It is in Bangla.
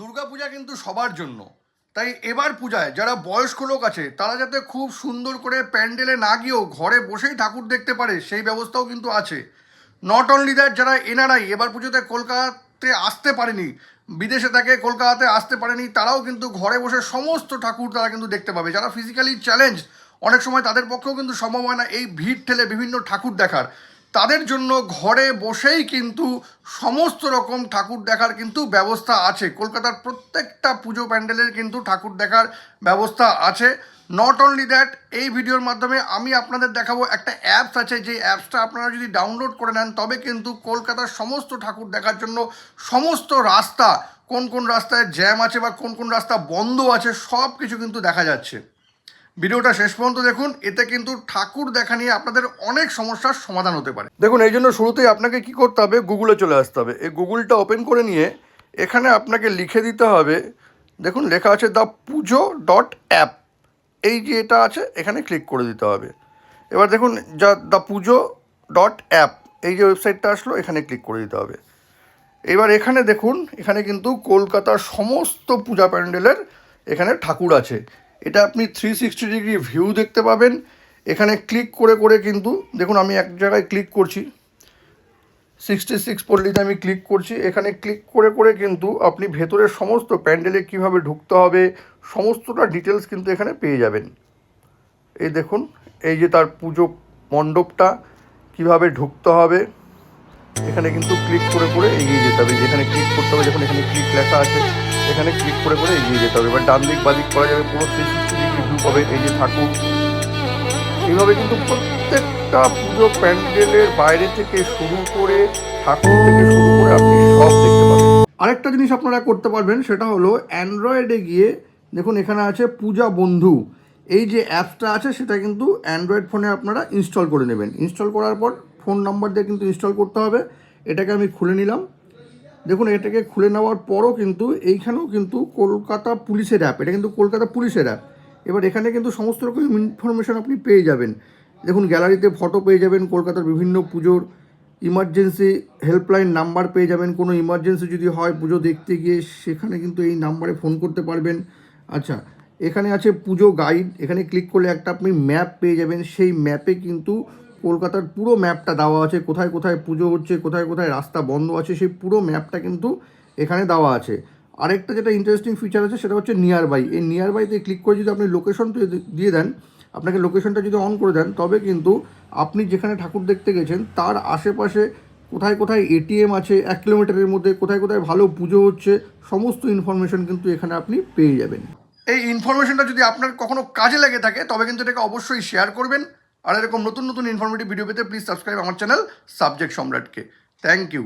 দুর্গাপূজা কিন্তু সবার জন্য। তাই এবার পূজায় যারা বয়স্ক লোক আছে, তারা যাতে খুব সুন্দর করে প্যান্ডেলে না গিয়েও ঘরে বসেই ঠাকুর দেখতে পারে, সেই ব্যবস্থাও কিন্তু আছে। নট অনলি দ্যাট যারা এনআরআই, এবার পুজোতে কলকাতাতে আসতে পারেনি, বিদেশে থাকে কলকাতাতে আসতে পারেনি, তারাও কিন্তু ঘরে বসে সমস্ত ঠাকুর তারা কিন্তু দেখতে পাবে। যারা ফিজিক্যালি চ্যালেঞ্জ অনেক সময় তাদের পক্ষেও কিন্তু সম্ভব হয় না এই ভিড় ঠেলে বিভিন্ন ঠাকুর দেখার। তাদের জন্য ঘরে বসেই কিন্তু সমস্ত রকম ঠাকুর দেখার কিন্তু ব্যবস্থা আছে। কলকাতার প্রত্যেকটা পুজো প্যান্ডেলের কিন্তু ঠাকুর দেখার ব্যবস্থা আছে। নট অনলি দ্যাট এই ভিডিওর মাধ্যমে আমি আপনাদের দেখাবো একটা অ্যাপস আছে। যে অ্যাপসটা আপনারা যদি ডাউনলোড করে নেন, তবে কিন্তু কলকাতার সমস্ত ঠাকুর দেখার জন্য সমস্ত রাস্তা, কোন কোন রাস্তায় জ্যাম আছে বা কোন কোন রাস্তা বন্ধ আছে সব কিছু কিন্তু দেখা যাচ্ছে। ভিডিওটা শেষ পর্যন্ত দেখুন। এতে কিন্তু ঠাকুর দেখা নিয়ে আপনাদের অনেক সমস্যার সমাধান হতে পারে। দেখুন, এই জন্য শুরুতেই আপনাকে কি করতে হবে? গুগলে চলে আসতে হবে। এই গুগলটা ওপেন করে নিয়ে এখানে আপনাকে লিখে দিতে হবে, দেখুন, লেখা আছে দ্য পুজো ডট অ্যাপ এই যে এটা আছে, এখানে ক্লিক করে দিতে হবে। এবার দেখুন, যা দ্য পুজো ডট অ্যাপ এই যে ওয়েবসাইটটা আসলো, এখানে ক্লিক করে দিতে হবে। এবার এখানে দেখুন, এখানে কিন্তু কলকাতার সমস্ত পূজা প্যান্ডেলের এখানে ঠাকুর আছে। এটা আপনি থ্রি সিক্সটি ডিগ্রি ভিউ দেখতে পাবেন। এখানে ক্লিক করে করে কিন্তু, দেখুন আমি এক জায়গায় ক্লিক করছি। সিক্সটি সিক্স পল্লিতে আমি ক্লিক করছি। এখানে ক্লিক করে করে কিন্তু আপনি ভেতরের সমস্ত প্যান্ডেলে কীভাবে ঢুকতে হবে, সমস্তটা ডিটেলস কিন্তু এখানে পেয়ে যাবেন। এই দেখুন, এই যে তার পুজো মণ্ডপটা, কীভাবে ঢুকতে হবে। এখানে কিন্তু ক্লিক করে করে এগিয়ে যেতে হবে। যেখানে ক্লিক করতে হবে যখন এখানে ক্লিক লেখা আছে। এখানে ক্লিক করে করে এগিয়ে যেতে হবে। এবার ডান দিক বাদিক করা যাবে, পুরো থ্রি ভিউ পাবে, এই যে ঠাকুর এইভাবে কিন্তু প্রত্যেকটা পুজো প্যান্ডেলের বাইরে থেকে শুরু করে ঠাকুর থেকে শুরু করে আপনি সব দেখতে পাবেন। আরেকটা জিনিস আপনারা করতে পারবেন, সেটা হলো অ্যান্ড্রয়েডে গিয়ে দেখুন, এখানে আছে পূজা বন্ধু। এই যে অ্যাপসটা আছে, সেটা কিন্তু অ্যান্ড্রয়েড ফোনে আপনারা ইনস্টল করে নেবেন। ইনস্টল করার পর ফোন নাম্বার দিয়ে কিন্তু ইনস্টল করতে হবে। এটাকে আমি খুলে নিলাম। দেখুন, এটাকে খুলে নেওয়ার পরও কিন্তু এইখানেও কিন্তু কলকাতা পুলিশের অ্যাপ এটা কিন্তু কলকাতা পুলিশের অ্যাপ এবার এখানে কিন্তু সমস্ত রকম ইনফরমেশন আপনি পেয়ে যাবেন। দেখুন গ্যালারিতে ফটো পেয়ে যাবেন, কলকাতার বিভিন্ন পুজোর ইমার্জেন্সি হেল্পলাইন নাম্বার পেয়ে যাবেন। কোনো ইমার্জেন্সি যদি হয় পুজো দেখতে গিয়ে, সেখানে কিন্তু এই নাম্বারে ফোন করতে পারবেন। আচ্ছা এখানে আছে পুজো গাইড এখানে ক্লিক করলে একটা আপনি ম্যাপ পেয়ে যাবেন। সেই ম্যাপে কিন্তু কলকাতার পুরো ম্যাপটা দেওয়া আছে, কোথায় কোথায় পুজো হচ্ছে, কোথায় কোথায় রাস্তা বন্ধ আছে, সেই পুরো ম্যাপটা কিন্তু এখানে দেওয়া আছে। আরেকটা যেটা ইন্টারেস্টিং ফিচার আছে, সেটা হচ্ছে নিয়ার বাই এই নিয়ার বাইতে ক্লিক করে যদি আপনি লোকেশন দিয়ে দেন, আপনাকে লোকেশনটা যদি অন করে দেন, তবে কিন্তু আপনি যেখানে ঠাকুর দেখতে গেছেন, তার আশেপাশে কোথায় কোথায় এটিএম আছে, এক কিলোমিটারের মধ্যে কোথায় কোথায় ভালো পুজো হচ্ছে, সমস্ত ইনফরমেশন কিন্তু এখানে আপনি পেয়ে যাবেন। এই ইনফরমেশনটা যদি আপনার কখনো কাজে লেগে থাকে, তবে কিন্তু এটাকে অবশ্যই শেয়ার করবেন। আর এরকম নতুন নতুন ইনফরমেটিভ ভিডিও পেতে প্লিজ সাবস্ক্রাইব আমার চ্যানেল সাবজেক্ট সম্রাটকে। Thank you